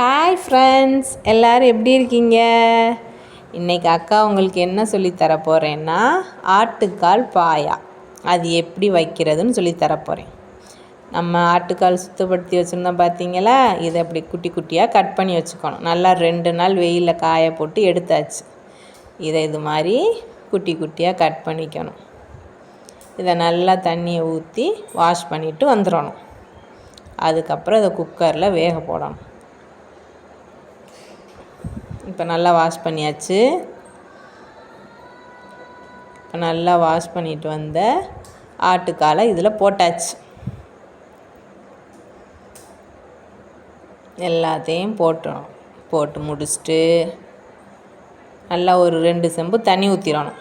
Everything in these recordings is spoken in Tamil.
ஹாய் ஃப்ரெண்ட்ஸ் எல்லோரும் எப்படி இருக்கீங்க? இன்றைக்கி அக்கா உங்களுக்கு என்ன சொல்லித்தர போகிறேன்னா ஆட்டுக்கால் பாயா. அது எப்படி வைக்கிறதுன்னு சொல்லித்தர போகிறேன் நம்ம ஆட்டுக்கால் சுத்தப்படுத்தி வச்சுருந்தோம் பார்த்தீங்களா இதை அப்படி குட்டி குட்டியாக கட் பண்ணி வச்சுக்கணும். நல்லா ரெண்டு நாள் வெயிலில் காய போட்டு எடுத்தாச்சு. இதை இது மாதிரி குட்டி குட்டியாக கட் பண்ணிக்கணும். இதை நல்லா தண்ணியை ஊற்றி வாஷ் பண்ணிவிட்டு வந்துடணும். அதுக்கப்புறம் இதை குக்கரில் வேக போடணும். இப்போ நல்லா வாஷ் பண்ணியாச்சு. இப்போ நல்லா வாஷ் பண்ணிட்டு வந்த ஆட்டுக்காலை இதில் போட்டாச்சு. எல்லாத்தையும் போட்டுறோம் போட்டு முடிச்சுட்டு நல்லா ஒரு ரெண்டு செம்பு தண்ணி ஊற்றிடணும்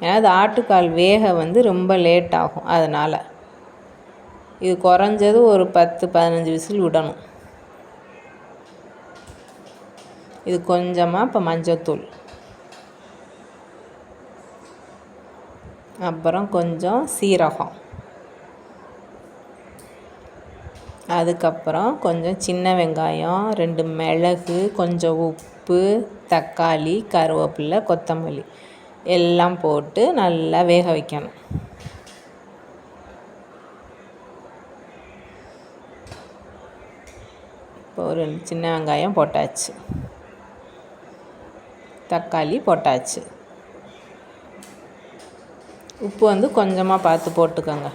ஏன்னா அது ஆட்டுக்கால் வேக வந்து ரொம்ப லேட் ஆகும் அதனால் இது குறைஞ்சது ஒரு பத்து பதினஞ்சு விசில் விடணும். இது கொஞ்சமாக இப்போ மஞ்சத்தூள். அப்புறம் கொஞ்சம் சீரகம். அதுக்கப்புறம் கொஞ்சம் சின்ன வெங்காயம் ரெண்டு மிளகு கொஞ்சம் உப்பு தக்காளி கருவேப்பில்லை கொத்தமல்லி எல்லாம் போட்டு நல்லா வேக வைக்கணும். இப்போ ஒரு சின்ன வெங்காயம் போட்டாச்சு. தக்காளி போட்டாச்சு. உப்பு வந்து கொஞ்சமாக பார்த்து போட்டுக்கோங்க.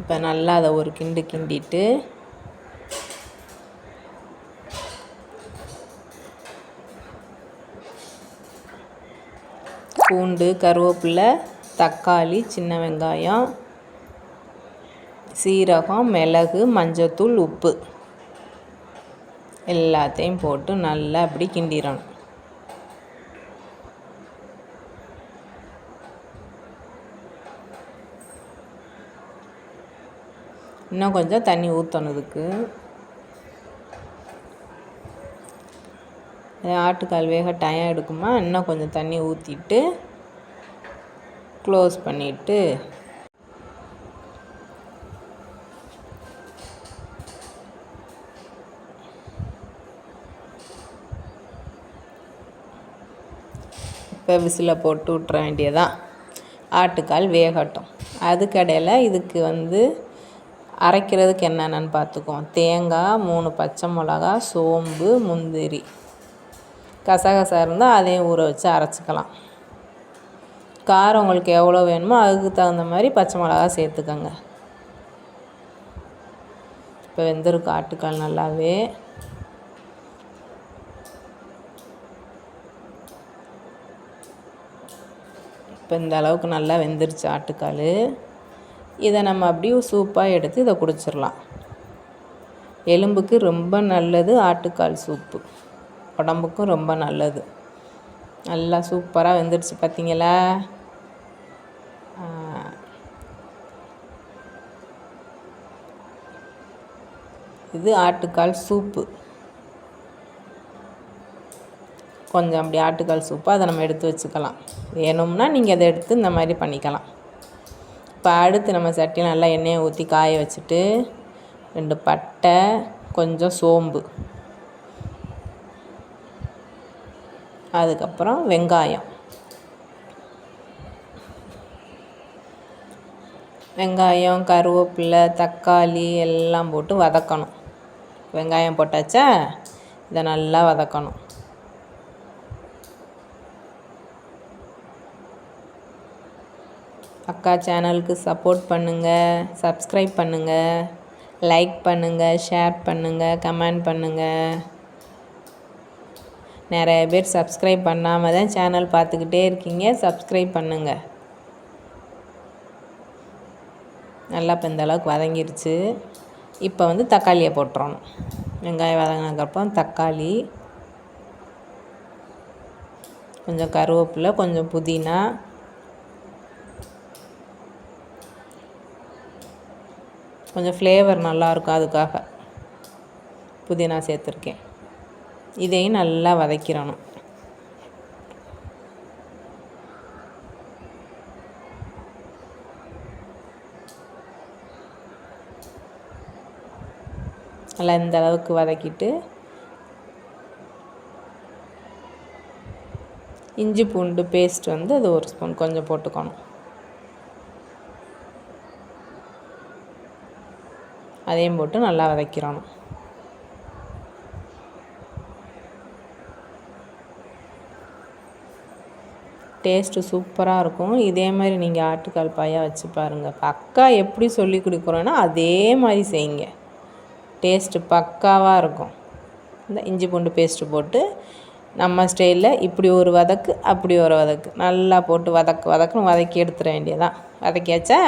இப்போ நல்லா அதை ஒரு கிண்டு கிண்டிட்டு பூண்டு கருவேப்பிலை தக்காளி சின்ன வெங்காயம் சீரகம் மிளகு மஞ்சத்தூள் உப்பு. எல்லாத்தையும் போட்டு நல்லா அப்படி கிண்டிடணும். இன்னும் கொஞ்சம் தண்ணி ஊற்றணும் இதுக்கு. ஆட்டுக்கால் வேக டைம் எடுக்குமா? இன்னும் கொஞ்சம் தண்ணி ஊற்றிட்டு க்ளோஸ் பண்ணிவிட்டு இப்போ விசில் போட்டு விட்ற வேண்டியதான் ஆட்டுக்கால் வேகட்டும். அதுக்கடையில் இதுக்கு வந்து அரைக்கிறதுக்கு என்னென்னு பார்த்துக்குவோம் தேங்காய் மூணு பச்சை மிளகா சோம்பு முந்திரி. கசகசா இருந்தால் அதையும் ஊற வச்சு அரைச்சிக்கலாம். காரம் உங்களுக்கு எவ்வளோ வேணுமோ அதுக்கு தகுந்த மாதிரி பச்சை மிளகா சேர்த்துக்கோங்க. இப்போ வெந்திருக்கு ஆட்டுக்கால் நல்லாவே. இப்போ இந்த அளவுக்கு நல்லா வெந்துருச்சு ஆட்டுக்கால். இதை நம்ம அப்படியே சூப்பாக எடுத்து இதை குடிச்சிடலாம். எலும்புக்கு ரொம்ப நல்லது ஆட்டுக்கால் சூப்பு. உடம்புக்கும் ரொம்ப நல்லது. நல்லா சூப்பராக வெந்துருச்சு பார்த்தீங்களா? இது ஆட்டுக்கால் சூப்பு. கொஞ்சம் அப்படி ஆட்டுக்கால் சூப்பு அதை நம்ம எடுத்து வச்சுக்கலாம். வேணும்னா நீங்கள் அதை எடுத்து இந்த மாதிரி பண்ணிக்கலாம். இப்போ அடுத்து நம்ம சட்டியில் நல்லா எண்ணெயை ஊற்றி காய வச்சுட்டு ரெண்டு பட்டை கொஞ்சம் சோம்பு. அதுக்கப்புறம் வெங்காயம். வெங்காயம் கருவேப்பிலை தக்காளி எல்லாம் போட்டு வதக்கணும். வெங்காயம் போட்டாச்சா? இதை நல்லா வதக்கணும். அக்கா சேனலுக்கு சப்போர்ட் பண்ணுங்கள் சப்ஸ்கிரைப் பண்ணுங்கள் லைக் பண்ணுங்கள் ஷேர் பண்ணுங்கள் கமெண்ட் பண்ணுங்கள் நிறைய பேர் சப்ஸ்கிரைப் பண்ணாமல் தான் சேனல் பார்த்துக்கிட்டே இருக்கீங்க சப்ஸ்கிரைப் பண்ணுங்கள் நல்லா இப்போ இந்த அளவுக்கு வதங்கிருச்சு. இப்போ வந்து தக்காளியை போட்டுறணும். வெங்காயம் வதங்கினதுக்கப்புறம் தக்காளி கொஞ்சம் கருவேப்பிலை கொஞ்சம் புதினா கொஞ்சம் ஃப்ளேவர் நல்லாயிருக்கும் அதுக்காக. புதினா சேர்த்துருக்கேன். இதையும் நல்லா வதக்கிடணும். நல்லா இந்த அளவுக்கு வதக்கிட்டு இஞ்சி பூண்டு பேஸ்ட் வந்து அது ஒரு ஸ்பூன் கொஞ்சம் போட்டுக்கணும். அதையும் போட்டு நல்லா வதக்கிறணும். டேஸ்ட்டு சூப்பராக இருக்கும். இதே மாதிரி நீங்கள் ஆட்டுக்கால் பாயாக வச்சு பாருங்கள் அக்கா எப்படி சொல்லி கொடுக்குறோன்னா அதே மாதிரி செய்யுங்க. டேஸ்ட்டு பக்காவாக இருக்கும். இந்த இஞ்சி பூண்டு பேஸ்ட்டு போட்டு நம்ம ஸ்டைலில் இப்படி ஒரு வதக்கு அப்படி ஒரு வதக்கு. நல்லா போட்டு வதக்கு வதக்குன்னு வதக்கி எடுத்துட வேண்டியதான் வதக்கியாச்சா?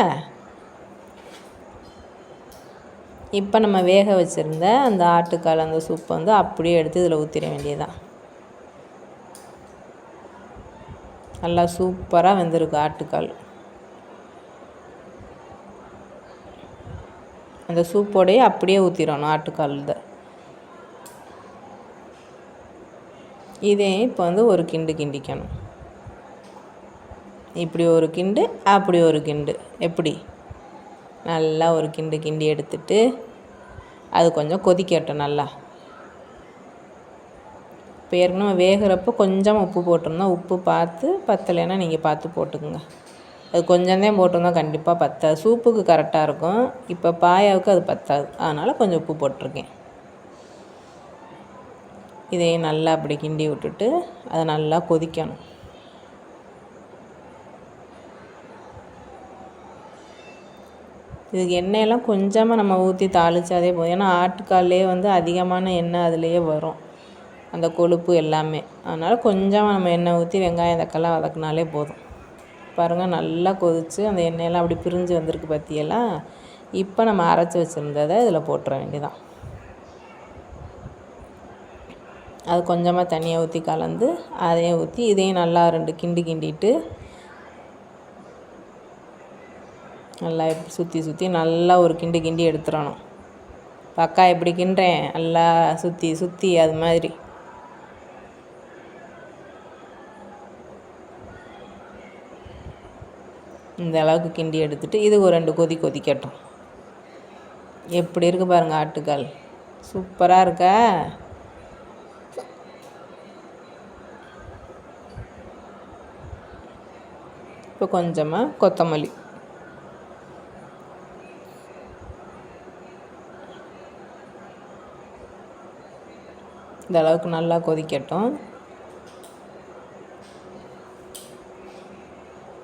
இப்போ நம்ம வேக வச்சுருந்த அந்த ஆட்டுக்கால் அந்த சூப்பை வந்து அப்படியே எடுத்து இதில் ஊற்றிட வேண்டியதான் நல்லா சூப்பராக வெந்திருக்கு ஆட்டுக்கால். அந்த சூப்போடையே அப்படியே ஊற்றிடணும் ஆட்டுக்கால் இதை. இதே இப்போ வந்து ஒரு கிண்டு கிண்டிக்கணும். இப்படி ஒரு கிண்டு அப்படி ஒரு கிண்டு. எப்படி? நல்லா ஒரு கிண்டு கிண்டி எடுத்துட்டு அது கொஞ்சம் கொதிக்கட்டும் நல்லா. இப்போ ஏற்கனவே வேகிறப்போ கொஞ்சமாக உப்பு போட்டிருந்தோம் உப்பு பார்த்து பத்தலைன்னா நீங்கள் பார்த்து போட்டுக்கோங்க. அது கொஞ்சம்தான் போட்டிருந்தோம் கண்டிப்பாக பத்தாது. சூப்புக்கு கரெக்டாக இருக்கும். இப்போ பாயாவுக்கு அது பத்தாது. அதனால் கொஞ்சம் உப்பு போட்டிருக்கேன். இதையும் நல்லா அப்படி கிண்டி விட்டுட்டு அதை நல்லா கொதிக்கணும். இதுக்கு எண்ணெயெல்லாம் கொஞ்சமாக நம்ம ஊற்றி தாளித்தாதே போதும். ஏன்னா ஆட்டுக்கால்லே வந்து அதிகமான எண்ணெய் அதுலேயே வரும். அந்த கொழுப்பு எல்லாமே. அதனால் கொஞ்சமாக நம்ம எண்ணெய் ஊற்றி வெங்காயம் தக்கெல்லாம் வதக்கினாலே போதும். பாருங்கள் நல்லா கொதித்து அந்த எண்ணெயெல்லாம் அப்படி பிரிஞ்சு வந்திருக்கு பற்றியெல்லாம் இப்போ நம்ம அரைச்சி வச்சுருந்ததை இதில் போட்டுற வேண்டியதான் அது கொஞ்சமாக தண்ணியை ஊற்றி கலந்து அதையும் ஊற்றி இதையும் நல்லா ரெண்டு கிண்டி கிண்டிட்டு நல்லா சுற்றி சுற்றி நல்லா ஒரு கிண்டு கிண்டி எடுத்துடணும். பக்கா எப்படி கிண்டுறேன்? நல்லா சுற்றி சுற்றி அது மாதிரி. இந்த அளவுக்கு கிண்டி எடுத்துட்டு இது ஒரு ரெண்டு கொதி கொதிக்கட்டும். எப்படி இருக்குது பாருங்கள் ஆட்டுக்கால். சூப்பராக இருக்கா? இப்போ கொஞ்சமாக கொத்தமல்லி. இந்த அளவுக்கு நல்லா கொதிக்கட்டும்.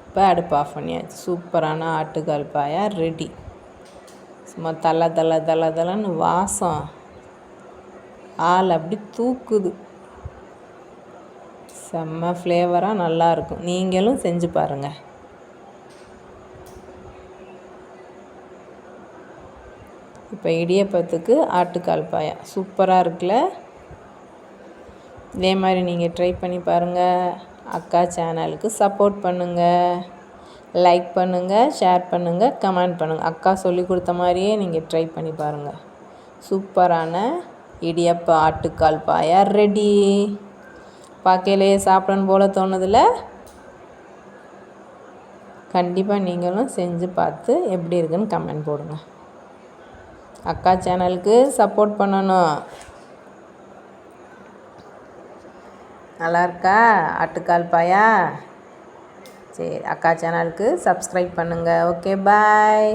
இப்போ அடுப்பு ஆஃப் பண்ணியாச்சு. சூப்பரான ஆட்டுக்கால் பாயா ரெடி சும்மா தலை தலை தலை தலைன்னு வாசம். ஆள் அப்படி தூக்குது. செம்ம ஃப்ளேவராக நல்லாயிருக்கும் நீங்களும் செஞ்சு பாருங்கள் இப்போ இடியப்பத்துக்கு ஆட்டுக்கால் பாயா. சூப்பராக இருக்குல்ல? இதே மாதிரி நீங்கள் ட்ரை பண்ணி பாருங்கள் அக்கா சேனலுக்கு சப்போர்ட் பண்ணுங்கள் லைக் பண்ணுங்கள் ஷேர் பண்ணுங்கள் கமெண்ட் பண்ணுங்கள் அக்கா சொல்லி கொடுத்த மாதிரியே நீங்கள் ட்ரை பண்ணி பாருங்கள் சூப்பரான இடியப்ப ஆட்டுக்கால் பாயா ரெடி பார்க்கையிலேயே சாப்பிடணும் போல் தோணுதில்ல கண்டிப்பாக நீங்களும் செஞ்சு பார்த்து எப்படி இருக்குன்னு கமெண்ட் போடுங்க. அக்கா சேனலுக்கு சப்போர்ட் பண்ணணும். நல்லா இருக்கா ஆட்டுக்கால் பாயா? சரி அக்கா சேனலுக்கு சப்ஸ்கிரைப் பண்ணுங்கள் ஓகே பாய்